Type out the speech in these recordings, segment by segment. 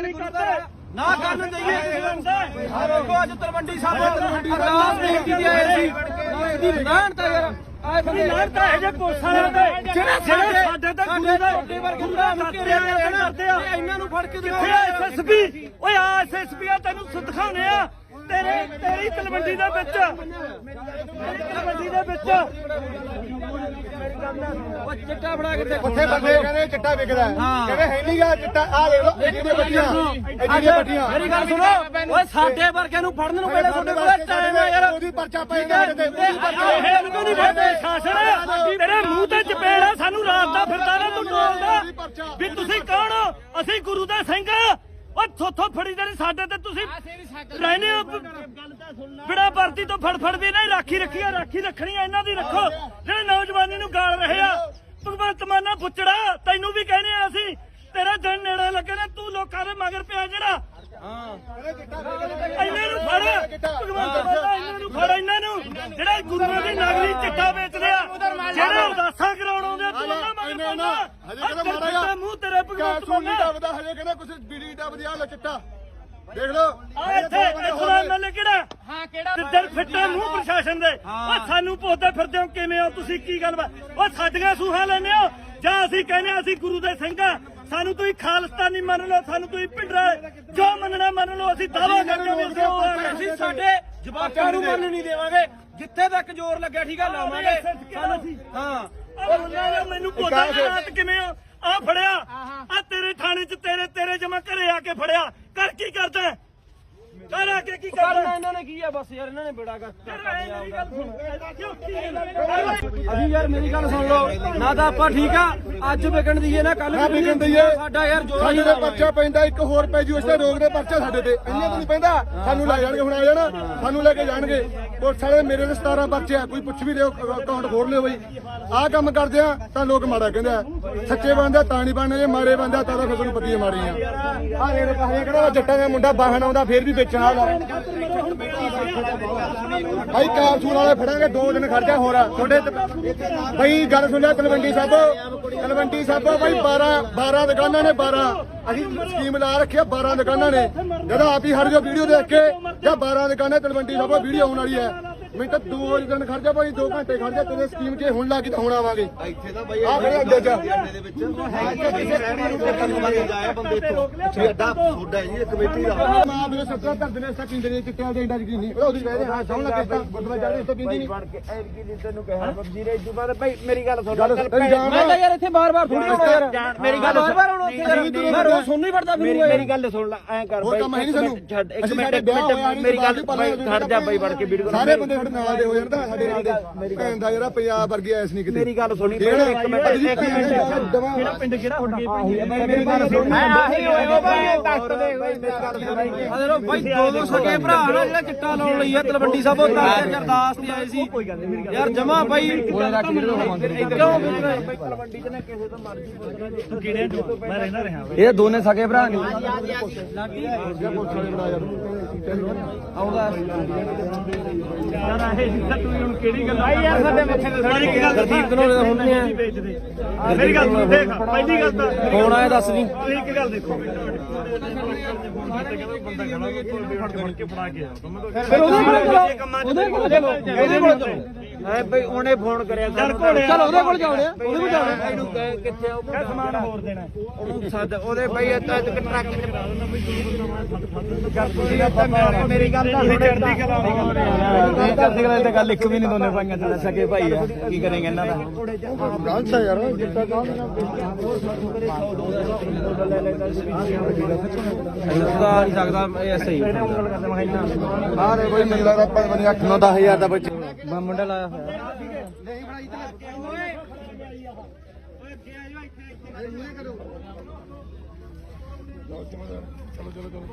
ਨਹੀਂ ਕਰਦੇ। ਨਾ ਕਰਨ ਦਈਏ ਕਿਸੇ ਨੂੰ। ਆ ਦੇਖੋ ਅੱਜ ਤਲਵੰਡੀ ਸਾਹਿਬ ਅਰਦਾਸ ਬੇਨਤੀ ਦੀ ਆਏ ਸੀ। ਇਹਦੀ ਲਾਹਣ ਤਾਂ ਯਾਰ। ਆਏ ਬੰਦੇ ਲਾਹਣ ਤਾਂ ਇਹ ਜੇ ਪੋਸਾਂ ਦੇ। ਜਿਹੜਾ ਸਾਡੇ ਤੇ ਗੁਰੂ ਦਾ ਵੱਡੇ ਵਰਗੇ ਗੁੰਡਾ ਕਰਦੇ ਆ ਕਰਦੇ ਆ। ਇਹਨਾਂ ਨੂੰ ਫੜ ਕੇ ਦਿਖਾਓ। ਐਸਐਸਪੀ ਓਏ ਆ ਐਸਐਸਪੀ ਆ ਤੈਨੂੰ ਆ। ਤੇਰੇ ਤੇਰੀ ਤਲਵੰਡੀ ਦੇ ਵਿੱਚ। ਤੇਰੀ ਤਲਵੰਡੀ ਦੇ ਵਿੱਚ। ਉਹ ਚਿੱਟਾ ਫੜਾ ਕੇ ਦੇਖੋ। ਉੱਥੇ ਬੰਦੇ ਕਹਿੰਦੇ ਚਿੱਟਾ ਵਿਕਦਾ ਹੈ। ਕਹਿੰਦੇ ਹੈ ਨਹੀਂਗਾ ਚਿੱਟਾ ਆ ਦੇਖ ਲਓ ਇਹ ਜਿਹੜੀਆਂ ਬੱਟੀਆਂ ਇਹ ਜਿਹੜੀਆਂ ਬੱਟੀਆਂ ਮੇਰੀ ਗੱਲ ਸੁਣੋ। ਓਏ ਸਾਡੇ ਵਰਗਿਆਂ ਨੂੰ ਫੜਨ ਨੂੰ ਵੇਲੇ ਤੁਹਾਡੇ ਕੋਲ ਟਾਈਮ ਆ ਯਾਰ। ਉਹਦੀ ਪਰਚਾ ਪਾਏਗਾ ਤੇ ਇਹ ਨੂੰ ਨਹੀਂ ਫੜਦੇ ਸ਼ਾਸਨ। ਤੇਰੇ ਮੂੰਹ ਤੇ ਚਪੇੜ ਆ ਸਾਨੂੰ ਰਾਤ ਦਾ ਫਿਰਦਾ ਨਾ ਤੂੰ ਟੋਲਦਾ ਵੀ ਤੁਸੀਂ ਕੌਣ ਹੋ? ਅਸੀਂ ਗੁਰੂ ਦੇ ਸਿੰਘ ਓ ਥੋਥੋ ਫੜੀ ਜਿਹੜੀ ਸਾਡੇ ਤੇ ਤੁਸੀਂ ਰਹਿੰਦੇ ਹੋ ਬਿੜਾ ਵਰਦੀ ਤੋਂ ਫੜ ਫੜ ਵੀ ਨਹੀਂ ਰਾਖੀ ਰੱਖੀ ਆ ਰਾਖੀ ਰੱਖਣੀ ਆ ਇਹਨਾਂ ਦੀ ਰੱਖੋ। ਜਿਹੜੇ ਨੌਜਵਾਨੀ ਨੂੰ ਗਾਲ ਰਹੇ ਆ ਭਗਵੰਤ ਮਾਨਾ ਪੁੱਛੜਾ ਤੈਨੂੰ ਵੀ ਕਹਿੰਦੇ ਆ ਅਸੀਂ ਤੇਰਾ ਦਿਨ ਨੇੜੇ ਲੱਗੇ ਨੇ ਤੂੰ ਲੋਕਾਂ ਦੇ ਮਗਰ ਪਿਆ ਜਿਹੜਾ। ਇਹਨਾਂ ਨੂੰ ਫੜ ਭਗਵੰਤ ਮਾਤਾ ਇਹਨਾਂ ਨੂੰ ਫੜ ਇਹਨਾਂ ਨੂੰ। ਜਿਹੜੇ ਗੁਰੂਆਂ ਦੀ ਨਗਰੀ ਚਿੱਟਾ ਵੇਚਦੇ ਆ ਜਿਹੜੇ ਅਰਦਾਸਾਂ ਕਰਾਉਣ ਆਉਂਦੇ ਤੂੰ ਉਹਨਾਂ ਮਗਰ ਇਹਨੇ ਨਾ ਹਜੇ ਕਹਿੰਦਾ ਮਾੜਾ ਕਾਸੂ ਨਹੀਂ ਦਬਦਾ ਹਜੇ ਕਹਿੰਦਾ ਕੁਛ ਬੀੜੀ ਦਬਦੀ ਆ ਲੈ ਚਿੱਟਾ। ਦੇਖ ਲਓ ਆ ਇੱਥੇ ਇੱਥੋਂ ਐਮਐਲਏ ਕਿਹੜਾ? ਹਾਂ ਕਿਹੜਾ ਤਿੱਦਰ ਫਿੱਟੇ ਮੂੰਹ ਪ੍ਰਸ਼ਾਸਨ ਦੇ। ਓ ਸਾਨੂੰ ਪੁੱਛਦੇ ਫਿਰਦੇ ਹੋ ਕਿਵੇਂ ਹੋ ਤੁਸੀਂ ਕੀ ਗੱਲ ਓ ਸਾਡੀਆਂ ਸੂਹਾਂ ਲੈਨੇ ਹੋ ਜਾਂ ਅਸੀਂ ਕਹਿੰਦੇ ਹਾਂ ਅਸੀਂ ਗੁਰੂ ਦੇ ਸਿੰਘ ਆ? ਸਾਨੂੰ ਤੁਸੀਂ ਖਾਲਸਤਾਨੀ ਮੰਨ ਲਓ ਸਾਨੂੰ ਤੁਸੀਂ ਭਿੰਡਰਾ ਜੋ ਮੰਨਣਾ ਮੰਨ ਲਓ ਅਸੀਂ ਦਾਵਾ ਕਰਦੇ ਹਾਂ ਅਸੀਂ ਉਹ ਸਾਡੇ ਜਵਾਕਾਂ ਨੂੰ ਮੰਨ ਨਹੀਂ ਦੇਵਾਂਗੇ। ਜਿੱਥੇ ਤੱਕ ਜ਼ੋਰ ਲੱਗਿਆ ਠੀਕ ਆ ਲਾਵਾਂਗੇ। ਸਾਨੂੰ ਹਾਂ। ਉਹ ਨੇ ਮੈਨੂੰ ਪੋਦਾ ਰਾਤ ਕਿਵੇਂ ਆ ਆ ਫੜਿਆ। ਆ ਤੇਰੇ ਥਾਣੇ 'ਚ ਤੇਰੇ ਤੇਰੇ ਜਮਾ ਘਰੇ ਆ ਕੇ ਫੜਿਆ। ਕਰ ਕੀ ਕਰਦਾ? ਕਰ ਆ ਕੇ ਕੀ ਕਰਦਾ ਇਹਨਾਂ ਨੇ ਕੀ ਆ ਬਸ ਯਾਰ ਇਹਨਾਂ ਨੇ ਬੇੜਾ ਕਰ ਅਸੀਂ ਯਾਰ ਮੇਰੀ ਗੱਲ ਸੁਣ ਲਓ। ਨਾ ਤਾਂ ਆਪਾਂ ਠੀਕ ਆ ਅੱਜ ਵਿਕਣ ਦੀਏ ਨਾ ਕੱਲ ਨਾ ਵਿਕਣ ਦਈਏ। ਸਾਡਾ ਯਾਰ ਜੋ ਸਾਡੇ ਤੇ ਪਰਚਾ ਪੈਂਦਾ ਇੱਕ ਹੋਰ ਪੈ ਜੂ ਇਸੇ ਰੋਗ ਦੇ ਪਰਚਾ ਸਾਡੇ ਤੇ। ਇੰਨੇ ਤੋਂ ਨਹੀਂ ਪੈਂਦਾ। ਸਾਨੂੰ ਲੈ ਜਾਣਗੇ ਹੁਣ ਆ ਜਾਣਾ। ਸਾਨੂੰ ਲੈ ਕੇ ਜਾਣਗੇ। ਪੁਲਿਸ ਵਾਲੇ ਮੇਰੇ ਦੇ 17 ਪਰਚੇ ਆ। ਕੋਈ ਪੁੱਛ ਵੀ ਲਿਓ ਅਕਾਊਂਟ ਖੋਲ ਲਿਓ ਬਈ। ਆਹ ਕੰਮ ਕਰਦੇ ਆ ਤਾਂ ਲੋਕ ਮਾੜਾ ਕਹਿੰਦੇ ਆ। ਸੱਚੇ ਬੰਦੇ ਆ ਤਾਂ ਨਹੀਂ ਬਣਨੇ। ਜੇ ਮਾਰੇ ਬੰਦੇ ਤਾਂ ਤਾਂ ਫਿਰ ਤੁਹਾਨੂੰ ਪਤੀ ਮਾਰੀ ਆ ਰੇੜੇ ਕਹਾਣੀ ਕਿਹੜਾ ਉਹ ਜੱਟਾਂ ਦਾ ਮੁੰਡਾ ਬਾਹਣ ਆਉਂਦਾ ਫੇਰ ਵੀ ਵੇਚਣ ਵਾਲਾ ਭਾਈ ਕਾਰਸੂਲ ਵਾਲੇ ਫੜਾਂਗੇ, ਦੋ ਦਿਨ ਖਰਚਾ ਹੋਰ। ਆ ਤੁਹਾਡੇ ਤੇ- ਭਾਈ ਗੱਲ ਸੁਣ ਲਿਆ ਤਲਵੰਡੀ ਸਾਹਿਬ ਤਲਵੰਡੀ ਸਾਹਿਬ ਭਾਈ 12 12 ਦੁਕਾਨਾਂ ਨੇ 12 ਅਸੀਂ ਸਕੀਮ ਲਾ ਰੱਖਿਆ 12 ਦੁਕਾਨਾਂ ਨੇ। ਜਦੋਂ ਆਪ ਹੀ ਹਰ ਜੋ ਵੀਡੀਓ ਦੇਖ ਕੇ, ਜਾਂ 12 ਦੁਕਾਨਾਂ, ਤਲਵੰਡੀ ਸਾਹਿਬ ਵੀਡੀਓ ਆਉਣ ਵਾਲੀ ਹੈ। ਮੈਂ ਤਾਂ ਦੋ ਦਿਨ ਖਰਚਾ ਭਾਈ 2 ਘੰਟੇ ਖਰਚਾ ਤੇਰੇ ਸਕੀਮ 'ਚ ਹੁਣ ਲੱਗ ਤਾਂ ਹੁਣ ਆਵਾਂਗੇ। ਇੱਥੇ ਤਾਂ ਬਈ ਆ ਖੜੇ ਅੱਡੇ 'ਚ ਦੇ ਵਿੱਚ ਜਾਏ ਬੰਦੇ ਇੱਥੋਂ। ਛੇਡਾ ਤੁਹਾਡਾ ਜੀ ਇਹ ਕਮੇਟੀ ਦਾ। ਮਾਂ ਮੇਰੇ ਸੱਤਰ ਧਰ ਦਿਨੇ ਸੱਤ ਕਿੰਦੇ ਨੇ ਚਿੱਟਿਆਂ ਦੇ ਇੰਡਾ ਜੀ ਨਹੀਂ ਉਹਦੀ ਵੈਦੇ ਹਾਂ ਸੌਣ ਲੱਗੇ ਤਾਂ ਗੁਰਦੁਆਰਾ ਜਾ ਰਹੇ ਤੋਂ ਪਿੰਦੀ ਨਹੀਂ। ਗੱਲ ਤੇਰੀ ਜਾਨ ਮੈਂ ਤਾਂ ਯਾਰ ਇੱਥੇ ਬਾਰ-ਬਾਰ ਥੋੜੀ ਹੋਣਾ ਯਾਰ। ਮੇਰੀ ਗੱਲ ਬਾਰ-ਬਾਰ ਹੁਣ ਉੱਥੇ ਮੈਂ ਰੋਜ਼ ਸੁਣਨੀ ਪੜਦਾ ਫਿਰ ਮੇਰੀ ਗੱਲ ਸੁਣ ਲੈ ਐਂ ਕਰ ਸਾਨੂੰ। ਛੱਡ ਇੱਕ ਮਿੰਟ ਮੇਰੀ ਗੱਲ ਖੜ ਜਾ ਬਾਈ ਵੜ ਕੇ ਵੀਡੀਓ ਸਾਰੇ ਬੰਦੇ ਸਾਡੇ ਨਾਲ ਦੇ ਹੋ ਜਾਣ ਤਾਂ ਸਾਡੇ ਨਾਲ ਦੇ। ਭੈਣ ਦਾ ਜਿਹੜਾ ਪੰਜਾਬ ਵਰਗੀ ਐਸ ਨਹੀਂ ਕਿਤੇ। ਮੇਰੀ ਗੱਲ ਸੁਣੀ ਨਾ? ਇੱਕ ਮਿੰਟ ਇੱਕ ਮਿੰਟ। ਦਵਾ ਪਿੰਡ ਕਿਹੜਾ ਹੁਣ ਮੇਰੀ ਗੱਲ ਸੁਣ। ਆਹੀ ਉਹ ਬਾਈ ਦੱਸ ਦੇ ਬਾਈ ਮੇਰੀ ਗੱਲ ਸੁਣੀ। ਅਰੇ ਬਾਈ ਦੋ ਸਕੇ ਭਰਾ ਨਾ ਜਿਹੜਾ ਚਿੱਟਾ ਲਾਉਣ ਲਈ ਆ ਤਲਵੰਡੀ ਸਾਹਿਬੋਂ ਤਾਂ ਅਰਦਾਸ ਤੇ ਆਏ ਸੀ। ਯਾਰ ਜਮਾ ਬਾਈ ਕਿਉਂ ਤਲਵੰਡੀ ਚ ਨਾ ਕਿਸੇ ਤੋਂ ਮਰਜ਼ੀ ਕਿਹੜੇ ਮੈਂ ਰਹਿਣਾ ਰਿਹਾ ਇਹ ਦੋਨੇ ਸਕੇ ਭਰਾ ਨੇ। ਯਾਰ ਇਹ ਤੂੰ ਹੁਣ ਕਿਹੜੀ ਗੱਲ ਆਈ ਯਾਰ ਸਾਡੇ ਮੱਥੇ ਤੇ ਸਾਰੀ ਗੱਲ ਗਰਦੀਪ ਦਾ ਹੁਣ ਨਹੀਂ ਆ ਮੇਰੀ ਗੱਲ ਸੁਣ ਦੇਖ ਪਹਿਲੀ ਗੱਲ ਤਾਂ ਫੋਨ ਆਇਆ ਦੱਸ ਦੀ ਇੱਕ ਗੱਲ ਦੇਖੋ। ਬੰਦਾ ਖੜਾ ਫੜ ਫੜ ਕੇ ਫੜਾ ਕੇ ਫਿਰ ਉਹਦੇ ਕੋਲ ਚਲੋ ਉਹਦੇ ਕੋਲ ਚਲੋ। ਉਹਦੇ ਕੋਲ ਚਲੋ। ਐ ਬਈ ਉਹਨੇ ਫੋਨ ਕਰਿਆ ਚੱਲ ਚਲ ਉਹਦੇ ਕੋਲ ਜਾਉਣੇ ਉਹਦੇ ਕੋਲ ਜਾਉਣੇ ਇਹਨੂੰ ਕਹਿ ਕਿੱਥੇ ਉਹ ਸਮਾਨ ਹੋਰ ਦੇਣਾ? ਉਹਨੂੰ ਸੱਦ ਉਹਦੇ ਬਈ ਇੱਥੇ ਇੱਕ ਟਰੱਕ ਚ ਮੇਰੀ ਗੱਲ ਤਾਂ ਚੜਦੀ ਕਲਾ ਨਹੀਂ ਕਰਦੀ ਗੱਲ ਤੇ ਗੱਲ ਇੱਕ ਵੀ ਨਹੀਂ ਦੋਨੇ ਪਾਈਆਂ ਤੇ ਸਕੇ ਭਾਈ ਆ। ਕੀ ਕਰੇਂਗੇ ਇਹਨਾਂ ਦਾ? ਗਲਤ ਹੈ ਯਾਰ ਜਿੱਤਾ ਕੌਣ ਸੁਧਾਰ ਨਹੀਂ। ਸਕਦਾ ਇਹ ਸਹੀ ਮੈਨੂੰ ਲੱਗਦਾ ਪਤਾ ਨਹੀਂ 8 9 10000 ਦਾ ਬੱਚਾ ਮੈਂ ਮੁੰਡਾ ਲਾਇਆ ਹੋਇਆ।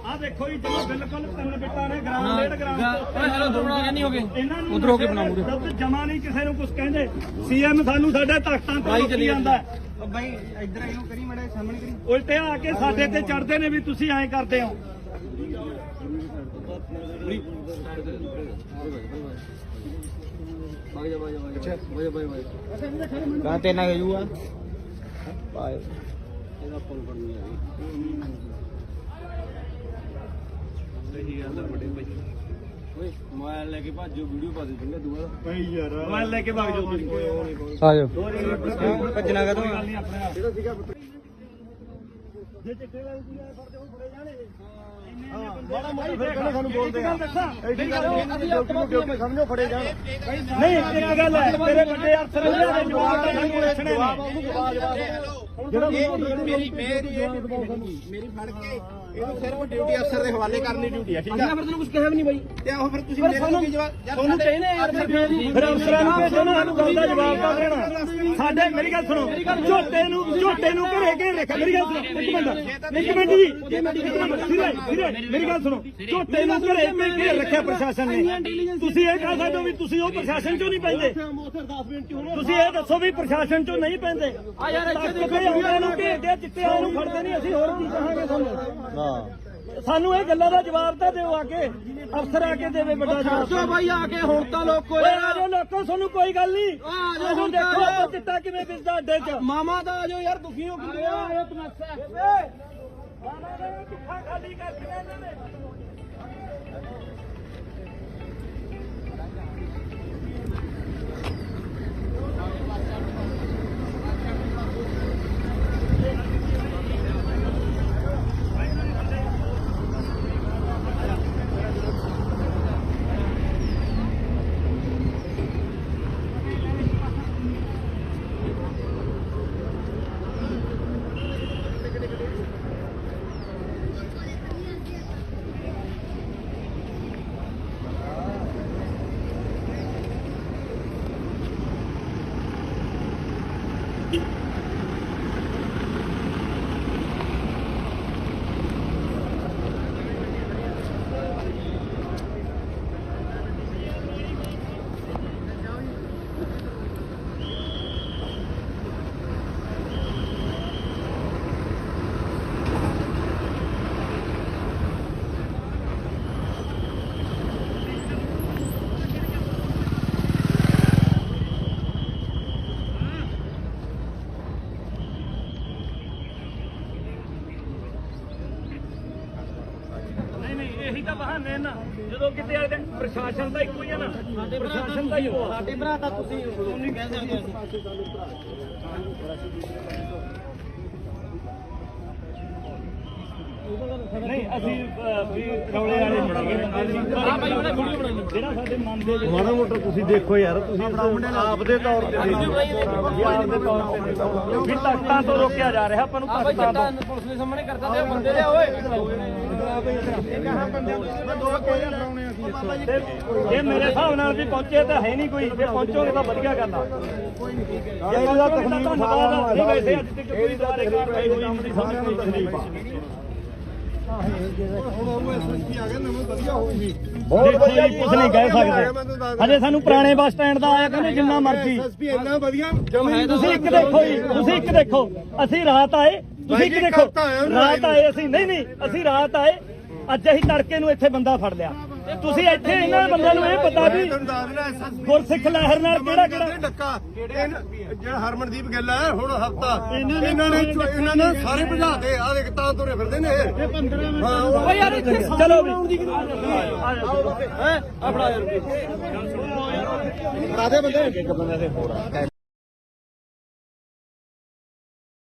ਆ ਦੇਖੋ ਜੀ ਜਦੋਂ ਬਿਲਕੁਲ ਤਿੰਨ ਬਿੱਟਾਂ ਨੇ ਗ੍ਰਾਮ ਡੇਢ ਗ੍ਰਾਮ ਓਏ ਹਲੋ ਨਹੀਂ ਉਧਰ ਹੋ ਕੇ ਬਣਾ ਮੂਰੇ ਜਮਾ ਨਹੀਂ ਕਿਸੇ ਨੂੰ ਕੁਝ ਕਹਿੰਦੇ। ਸੀਐਮ ਸਾਨੂੰ ਸਾਡੇ ਤਖਤਾਂ ਤੇ ਰੋਕੀ ਜਾਂਦਾ। ਬਾਈ ਇੱਧਰ ਆਇਓ ਕਰੀ ਮੜਾ ਸਾਹਮਣੇ ਕਰੀ। ਉਲਟੇ ਆ ਕੇ ਸਾਡੇ ਤੇ ਚੜਦੇ ਨੇ ਵੀ ਤੁਸੀਂ ਐਂ ਕਰਦੇ ਹੋ। ਤੇ ਨਾ ਮੋਬਾਈਲ ਲੈ ਕੇ ਭਾਜੋ ਵੀਡੀਓ ਪਾ ਦੇ ਚੰਗਾ ਦੂਆ ਬਈ ਯਾਰ ਮੈਂ ਲੈ ਕੇ ਭੱਜ ਆ? ਜਾਓ ਭੱਜਣਾ ਕਦੋਂ ਜੇ ਚਿੱਟੇ ਵਾਲੀ ਦੀ ਆ ਫੜਦੇ ਉਹ ਫੜੇ ਜਾਣੇ। ਬੜਾ ਮੋਟਾ ਫਿਰ ਕਹਿੰਦੇ ਸਾਨੂੰ ਬੋਲਦੇ ਆ। ਐਡੀ ਗੱਲ ਨਹੀਂ ਡਿਊਟੀ ਨੂੰ ਡਿਊਟੀ ਸਮਝੋ ਫੜੇ ਜਾਣ। ਨਹੀਂ ਇੱਕ ਗੱਲ ਹੈ? ਤੇਰੇ ਵੱਡੇ ਅਫਸਰ ਨੇ ਉਹਦੇ ਜਵਾਬ ਤਾਂ ਸਾਨੂੰ ਪੁੱਛਣੇ ਨੇ ਜਿਹੜਾ ਮੇਰੀ ਮੇਰੀ ਫੜ ਕੇ ਇਹਨੂੰ ਸਿਰਫ ਡਿਊਟੀ ਅਫਸਰ ਦੇ ਹਵਾਲੇ ਕਰਨੀ ਡਿਊਟੀ ਆ ਠੀਕ ਆ? ਫਿਰ ਤੈਨੂੰ ਕੁਝ ਕਿਹਾ ਵੀ ਨਹੀਂ ਬਾਈ। ਤੇ ਆਹੋ ਫਿਰ ਤੁਸੀਂ ਮੇਰੇ ਨੂੰ ਕੀ ਜਵਾਬ ਤੁਹਾਨੂੰ ਕਹਿੰਦੇ ਯਾਰ ਫਿਰ ਫਿਰ ਅਫਸਰਾਂ ਨੂੰ ਭੇਜੋ ਨਾ ਸਾਨੂੰ ਗੱਲ ਦਾ ਜਵਾਬ ਤਾਂ ਦੇਣਾ। ਸਾਡੇ ਮੇਰੀ ਗੱਲ ਸੁਣੋ ਝੋਟੇ ਨੂੰ ਝੋਟੇ ਨੂੰ ਘਰੇ ਘਰੇ ਰੱਖਿਆ। ਮੇਰੀ ਗੱਲ ਸੁਣੋ ਇੱਕ ਮਿੰਟ। ਇੱਕ ਮਿੰਟ ਜੀ। ਇੱਕ ਮਿੰਟ ਵੀਰੇ ਵੀਰੇ ਮੇਰੀ ਗੱਲ ਸੁਣੋ। ਝੋਟੇ ਨੂੰ ਘਰੇ ਘਰੇ ਰੱਖਿਆ ਪ੍ਰਸ਼ਾਸਨ ਨੇ। ਤੁਸੀਂ ਇਹ ਕਹਿ ਸਕਦੇ ਹੋ ਵੀ ਤੁਸੀਂ ਉਹ ਪ੍ਰਸ਼ਾਸਨ ਚੋਂ ਨਹੀਂ ਪੈਂਦੇ। ਤੁਸੀਂ ਇਹ ਦੱਸੋ ਵੀ ਪ੍ਰਸ਼ਾਸਨ ਚੋਂ ਨਹੀਂ ਪੈਂਦੇ ਆ ਯਾਰ ਇੱਥੇ ਉਹਨਾਂ ਨੂੰ ਭੇਜਦੇ ਆ, ਚਿੱਟੇ ਵਾਲਿਆਂ ਨੂੰ ਫੜਦੇ ਨਹੀਂ ਅਸੀਂ ਹੋਰ ਕੀ ਕਹਾਂਗੇ ਤੁਹਾਨੂੰ ਸਾਨੂੰ ਇਹ ਗੱਲਾਂ ਦਾ ਜਵਾਬ ਤਾਂ ਦਿਓ ਆ ਕੇ ਅਫਸਰ ਆ ਕੇ ਦੇਵੇ ਵੱਡਾ ਜਵਾਬ। ਬਾਈ ਆ ਕੇ ਹੁਣ ਤਾਂ ਲੋਕੋ ਓਏ ਆ ਜਾਓ ਲੋਕੋ ਤੁਹਾਨੂੰ ਕੋਈ ਗੱਲ ਨਹੀਂ। ਆ ਜਾਓ ਹੁਣ ਦੇਖੋ ਆਪਾਂ ਚਿੱਟਾ ਕਿਵੇਂ ਵਿਸਦਾ ਅੱਡੇ 'ਚ। ਮਾਮਾ ਤਾਂ ਆ ਜਾਓ ਯਾਰ ਦੁਖੀ ਹੋ ਕਿੰਨੇ ਆ ਖਾਲੀ ਕਰ ਇਹਨਾਂ ਨੇ ਨਹੀਂ ਨਹੀਂ ਇਹੀ ਤਾਂ ਬਹਾਨੇ ਨਾ ਜਦੋਂ ਕਿਤੇ ਆ ਪ੍ਰਸ਼ਾਸਨ ਤਾਂ ਇੱਕੋ ਹੀ ਆ ਨਾ। ਪ੍ਰਸ਼ਾਸਨ ਤਾਂ ਇੱਕੋ ਆ। ਸਾਡੇ ਭਰਾ ਤਾਂ ਤੁਸੀਂ ਨਹੀਂ ਕਹਿ ਸਕਦੇ ਅਸੀਂ। ਨਹੀਂ ਅਸੀਂ ਵੀ ਰੌਲੇ ਵਾਲੇ ਬਣਾਂਗੇ ਹਾਂ ਭਾਈ ਉਹਨੇ ਵੀਡੀਓ ਬਣਾਈ ਜਿਹੜਾ ਸਾਡੇ ਮਨ ਦੇ ਮਾੜਾ ਮੋਟਾ ਤੁਸੀਂ ਦੇਖੋ ਯਾਰ ਤੁਸੀਂ ਆਪ ਦੇ ਤੌਰ ਤੇ ਆਪ ਦੇ ਤੌਰ ਤੇ ਦੇਖੋ। ਵੀ ਤਖਤਾਂ ਤੋਂ ਰੋਕਿਆ ਜਾ ਰਿਹਾ ਆਪਾਂ ਨੂੰ ਤਖਤਾਂ ਤੋਂ। ਪੁਲਿਸ ਦੇ ਸਾਹਮਣੇ ਕਰਦਾ ਤੇ ਬੰਦੇ ਦੇ ਓਏ। ਤੇ ਜੇ ਮੇਰੇ ਹਿਸਾਬ ਨਾਲ ਵੀ ਪਹੁੰਚੇ ਤਾਂ ਹੈ ਨਹੀਂ ਕੋਈ। ਜੇ ਪਹੁੰਚੋਗੇ ਤਾਂ ਵਧੀਆ ਗੱਲ ਆ। ਜੇ ਇਹਦਾ ਤਕਨੀਕ ਧੰਨਵਾਦ ਨਹੀਂ ਵੈਸੇ ਅੱਜ ਤੱਕ ਕੋਈ ਦੁਆਰੇ ਕਾਰਵਾਈ ਹੋਈ ਨਹੀਂ ਕੋਈ ਤਕਲੀਫ ਆ। ਕੁਝ ਨਹੀਂ ਕਹਿ ਸਕਦੇ। ਹਜੇ ਸਾਨੂੰ ਪੁਰਾਣੇ ਬੱਸ ਸਟੈਂਡ ਦਾ ਆਇਆ ਕਹਿੰਦੇ ਜਿੰਨਾ ਮਰਜ਼ੀ। ਐਸਪੀ ਇੰਨਾ ਵਧੀਆ। ਤੁਸੀਂ ਇੱਕ ਦੇਖੋ ਜੀ ਤੁਸੀਂ ਇੱਕ ਦੇਖੋ। ਅਸੀਂ ਰਾਤ ਆਏ ਤੁਸੀਂ ਇੱਕ ਦੇਖੋ ਰਾਤ ਆਏ ਅਸੀਂ। ਨਹੀਂ ਨਹੀਂ ਅਸੀਂ ਰਾਤ ਆਏ। ਅੱਜ ਅਸੀਂ ਤੜਕੇ ਨੂੰ ਇੱਥੇ ਬੰਦਾ ਫੜ ਲਿਆ। ਤੁਸੀਂ ਇੱਥੇ ਇਹਨਾਂ ਬੰਦਿਆਂ ਨੂੰ ਇਹ ਪਤਾ ਵੀ ਗੁਰਸਿੱਖ ਲਹਿਰ ਨਾਲ ਕਿਹੜਾ ਕਿਹੜਾ ਜਿਹੜਾ ਹਰਮਨਦੀਪ ਗਿੱਲ ਹੈ ਹੁਣ ਹਫਤਾ। ਇਹਨਾਂ ਨੇ ਇਹਨਾਂ ਨੇ ਸਾਰੇ ਭਜਾਤੇ ਆ ਦੇਖ ਤਾਂ ਤੁਰੇ ਫਿਰਦੇ ਨੇ ਇਹ। 15 ਹਾਂ ਓ ਯਾਰ ਇੱਥੇ ਚਲੋ ਵੀ। ਹੈ? ਆਪਣਾ ਯਾਰ ਕਾਦੇ ਬੰਦੇ।